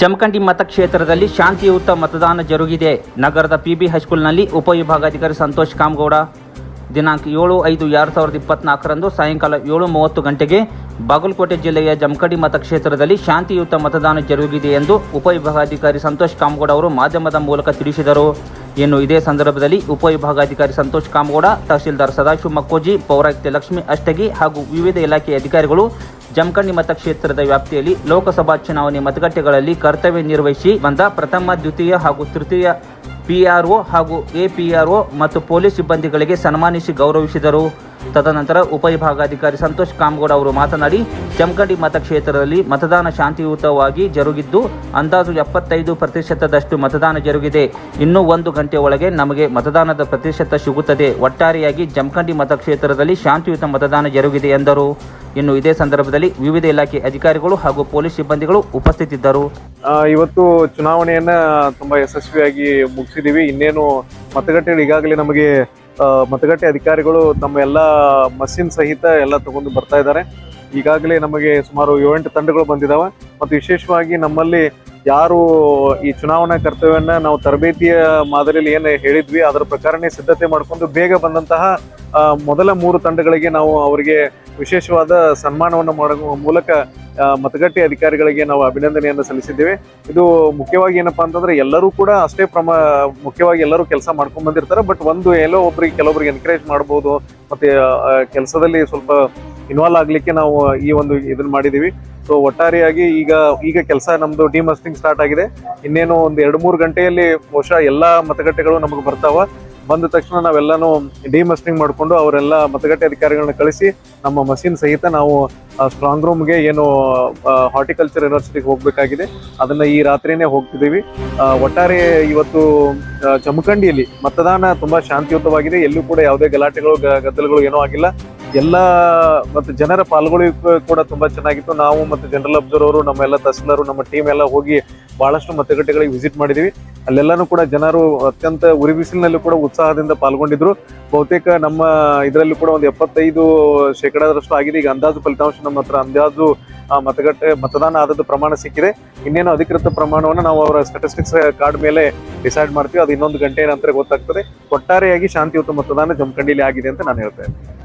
ಜಮಖಂಡಿ ಮತಕ್ಷೇತ್ರದಲ್ಲಿ ಶಾಂತಿಯುತ ಮತದಾನ ಜರುಗಿದೆ. ನಗರದ ಪಿಬಿ ಹೈಸ್ಕೂಲ್ನಲ್ಲಿ ಉಪವಿಭಾಗಾಧಿಕಾರಿ ಸಂತೋಷ್ ಕಾಮಗೌಡ. ದಿನಾಂಕ ಏಳು ಐದು ಎರಡು ಸಾವಿರದ ಇಪ್ಪತ್ನಾಲ್ಕರಂದು ಸಾಯಂಕಾಲ ಏಳು ಮೂವತ್ತು ಗಂಟೆಗೆ ಬಾಗಲಕೋಟೆ ಜಿಲ್ಲೆಯ ಜಮಖಂಡಿ ಮತಕ್ಷೇತ್ರದಲ್ಲಿ ಶಾಂತಿಯುತ ಮತದಾನ ಜರುಗಿದೆ ಎಂದು ಉಪವಿಭಾಗಾಧಿಕಾರಿ ಸಂತೋಷ್ ಕಾಮಗೌಡ ಅವರು ಮಾಧ್ಯಮದ ಮೂಲಕ ತಿಳಿಸಿದರು. ಇನ್ನು ಇದೇ ಸಂದರ್ಭದಲ್ಲಿ ಉಪವಿಭಾಗಾಧಿಕಾರಿ ಸಂತೋಷ್ ಕಾಮಗೌಡ, ತಹಸೀಲ್ದಾರ್ ಸದಾಶಿವ ಮಕ್ಕೋಜಿ, ಪೌರಾಯುಕ್ತೆ ಲಕ್ಷ್ಮಿ ಅಷ್ಟಗಿ ಹಾಗೂ ವಿವಿಧ ಇಲಾಖೆಯ ಅಧಿಕಾರಿಗಳು ಜಮಖಂಡಿ ಮತಕ್ಷೇತ್ರದ ವ್ಯಾಪ್ತಿಯಲ್ಲಿ ಲೋಕಸಭಾ ಚುನಾವಣೆ ಮತಗಟ್ಟೆಗಳಲ್ಲಿ ಕರ್ತವ್ಯ ನಿರ್ವಹಿಸಿ ಬಂದ ಪ್ರಥಮ, ದ್ವಿತೀಯ ಹಾಗೂ ತೃತೀಯ ಪಿಆರ್ಒ ಹಾಗೂ ಎಪಿಆರ್ಒ ಮತ್ತು ಪೊಲೀಸ್ ಸಿಬ್ಬಂದಿಗಳಿಗೆ ಸನ್ಮಾನಿಸಿ ಗೌರವಿಸಿದರು. ತದನಂತರ ಉಪವಿಭಾಗಾಧಿಕಾರಿ ಸಂತೋಷ್ ಕಾಮಗೌಡ ಅವರು ಮಾತನಾಡಿ, ಜಮಖಂಡಿ ಮತಕ್ಷೇತ್ರದಲ್ಲಿ ಮತದಾನ ಶಾಂತಿಯುತವಾಗಿ ಜರುಗಿದ್ದು ಅಂದಾಜು ಎಪ್ಪತ್ತೈದು ಪ್ರತಿಶತದಷ್ಟು ಮತದಾನ ಜರುಗಿದೆ. ಇನ್ನೂ ಒಂದು ಗಂಟೆ ಒಳಗೆ ನಮಗೆ ಮತದಾನದ ಪ್ರತಿಶತ ಸಿಗುತ್ತದೆ. ಒಟ್ಟಾರೆಯಾಗಿ ಜಮಖಂಡಿ ಮತಕ್ಷೇತ್ರದಲ್ಲಿ ಶಾಂತಿಯುತ ಮತದಾನ ಜರುಗಿದೆ ಎಂದರು. ಇನ್ನು ಇದೇ ಸಂದರ್ಭದಲ್ಲಿ ವಿವಿಧ ಇಲಾಖೆ ಅಧಿಕಾರಿಗಳು ಹಾಗೂ ಪೊಲೀಸ್ ಸಿಬ್ಬಂದಿಗಳು ಉಪಸ್ಥಿತಿದ್ದರು. ಇವತ್ತು ಚುನಾವಣೆಯನ್ನ ತುಂಬಾ ಯಶಸ್ವಿಯಾಗಿ ಮುಗಿಸಿದೀವಿ. ಇನ್ನೇನು ಮತಗಟ್ಟೆಗಳು ಈಗಾಗಲೇ ನಮಗೆ ಮತಗಟ್ಟೆ ಅಧಿಕಾರಿಗಳು ತಮ್ಮ ಎಲ್ಲ ಮಷಿನ್ ಸಹಿತ ಎಲ್ಲ ತಗೊಂಡು ಬರ್ತಾ ಇದ್ದಾರೆ. ಈಗಾಗಲೇ ನಮಗೆ ಸುಮಾರು ಏಳೆಂಟು ತಂಡಗಳು ಬಂದಿದ್ದಾವೆ ಮತ್ತು ವಿಶೇಷವಾಗಿ ನಮ್ಮಲ್ಲಿ ಯಾರು ಈ ಚುನಾವಣಾ ಕರ್ತವ್ಯವನ್ನು ನಾವು ತರಬೇತಿಯ ಮಾದರಿಯಲ್ಲಿ ಏನು ಹೇಳಿದ್ವಿ, ಅದರ ಪ್ರಕಾರನೇ ಸಿದ್ಧತೆ ಮಾಡಿಕೊಂಡು ಬೇಗ ಬಂದಂತಹ ಮೊದಲ ಮೂರು ತಂಡಗಳಿಗೆ ನಾವು ಅವರಿಗೆ ವಿಶೇಷವಾದ ಸನ್ಮಾನವನ್ನು ಮಾಡುವ ಮೂಲಕ ಮತಗಟ್ಟೆ ಅಧಿಕಾರಿಗಳಿಗೆ ನಾವು ಅಭಿನಂದನೆಯನ್ನು ಸಲ್ಲಿಸಿದ್ದೇವೆ. ಇದು ಮುಖ್ಯವಾಗಿ ಏನಪ್ಪಾ ಅಂತಂದ್ರೆ ಎಲ್ಲರೂ ಕೂಡ ಅಷ್ಟೇ ಪ್ರಮ, ಮುಖ್ಯವಾಗಿ ಎಲ್ಲರೂ ಕೆಲಸ ಮಾಡ್ಕೊಂಡ್ ಬಂದಿರ್ತಾರೆ, ಬಟ್ ಒಂದು ಎಲ್ಲೋ ಒಬ್ರಿಗೆ, ಕೆಲವೊಬ್ರಿಗೆ ಎನ್ಕರೇಜ್ ಮಾಡ್ಬೋದು ಮತ್ತೆ ಕೆಲಸದಲ್ಲಿ ಸ್ವಲ್ಪ ಇನ್ವಾಲ್ವ್ ಆಗ್ಲಿಕ್ಕೆ ನಾವು ಈ ಒಂದು ಇದನ್ನ ಮಾಡಿದೀವಿ. ಸೊ ಒಟ್ಟಾರೆಯಾಗಿ ಈಗ ಈಗ ಕೆಲಸ ನಮ್ದು ಡಿಮಸ್ಟಿಂಗ್ ಸ್ಟಾರ್ಟ್ ಆಗಿದೆ. ಇನ್ನೇನು ಒಂದು ಎರಡು ಮೂರು ಗಂಟೆಯಲ್ಲಿ ಬಹುಶಃ ಎಲ್ಲಾ ಮತಗಟ್ಟೆಗಳು ನಮಗೆ ಬರ್ತಾವ. ಬಂದ ತಕ್ಷಣ ನಾವೆಲ್ಲಾನು ಡಿಮಸ್ಟಿಂಗ್ ಮಾಡಿಕೊಂಡು ಅವರೆಲ್ಲ ಮತಗಟ್ಟೆ ಅಧಿಕಾರಿಗಳನ್ನ ಕಳಿಸಿ ನಮ್ಮ ಮಷಿನ್ ಸಹಿತ ನಾವು ಸ್ಟ್ರಾಂಗ್ ರೂಮ್ಗೆ ಏನು ಹಾರ್ಟಿಕಲ್ಚರ್ ಯೂನಿವರ್ಸಿಟಿಗೆ ಹೋಗ್ಬೇಕಾಗಿದೆ. ಅದನ್ನ ಈ ರಾತ್ರಿನೇ ಹೋಗ್ತಿದ್ದೀವಿ. ಒಟ್ಟಾರೆ ಇವತ್ತು ಜಮಖಂಡಿಯಲ್ಲಿ ಮತದಾನ ತುಂಬಾ ಶಾಂತಿಯುತವಾಗಿದೆ. ಎಲ್ಲೂ ಕೂಡ ಯಾವುದೇ ಗಲಾಟೆಗಳು ಗದ್ದಲಗಳು ಏನೂ ಆಗಿಲ್ಲ. ಎಲ್ಲ, ಮತ್ತು ಜನರ ಪಾಲ್ಗೊಳ್ಳಿ ಕೂಡ ತುಂಬಾ ಚೆನ್ನಾಗಿತ್ತು. ನಾವು ಮತ್ತು ಜನರಲ್ ಅಬ್ಸರ್ವರು ನಮ್ಮೆಲ್ಲ ತಹಸೀಲ್ದಾರು, ನಮ್ಮ ಟೀಮ್ ಎಲ್ಲ ಹೋಗಿ ಬಹಳಷ್ಟು ಮತಗಟ್ಟೆಗಳಿಗೆ ವಿಸಿಟ್ ಮಾಡಿದೀವಿ. ಅಲ್ಲೆಲ್ಲಾನು ಕೂಡ ಜನರು ಅತ್ಯಂತ ಉರಿ ಬಿಸಿಲಿನಲ್ಲೂ ಕೂಡ ಉತ್ಸಾಹದಿಂದ ಪಾಲ್ಗೊಂಡಿದ್ರು. ಬಹುತೇಕ ನಮ್ಮ ಇದರಲ್ಲೂ ಕೂಡ ಒಂದು ಎಪ್ಪತ್ತೈದು ಶೇಕಡಾದಷ್ಟು ಆಗಿದೆ. ಈಗ ಅಂದಾಜು ಫಲಿತಾಂಶ ನಮ್ಮ ಹತ್ರ ಅಂದಾಜು ಮತಗಟ್ಟೆ, ಮತದಾನ ಆದದ್ದು ಪ್ರಮಾಣ ಸಿಕ್ಕಿದೆ. ಇನ್ನೇನು ಅಧಿಕೃತ ಪ್ರಮಾಣವನ್ನು ನಾವು ಅವರ ಸ್ಟಾಟಿಸ್ಟಿಕ್ಸ್ ಕಾರ್ಡ್ ಮೇಲೆ ಡಿಸೈಡ್ ಮಾಡ್ತೀವಿ. ಅದು ಇನ್ನೊಂದು ಗಂಟೆ ನಂತರ ಗೊತ್ತಾಗ್ತದೆ. ಒಟ್ಟಾರೆಯಾಗಿ ಶಾಂತಿಯುತ ಮತದಾನ ಜಮಖಂಡಿಲಿ ಆಗಿದೆ ಅಂತ ನಾನು ಹೇಳ್ತೇನೆ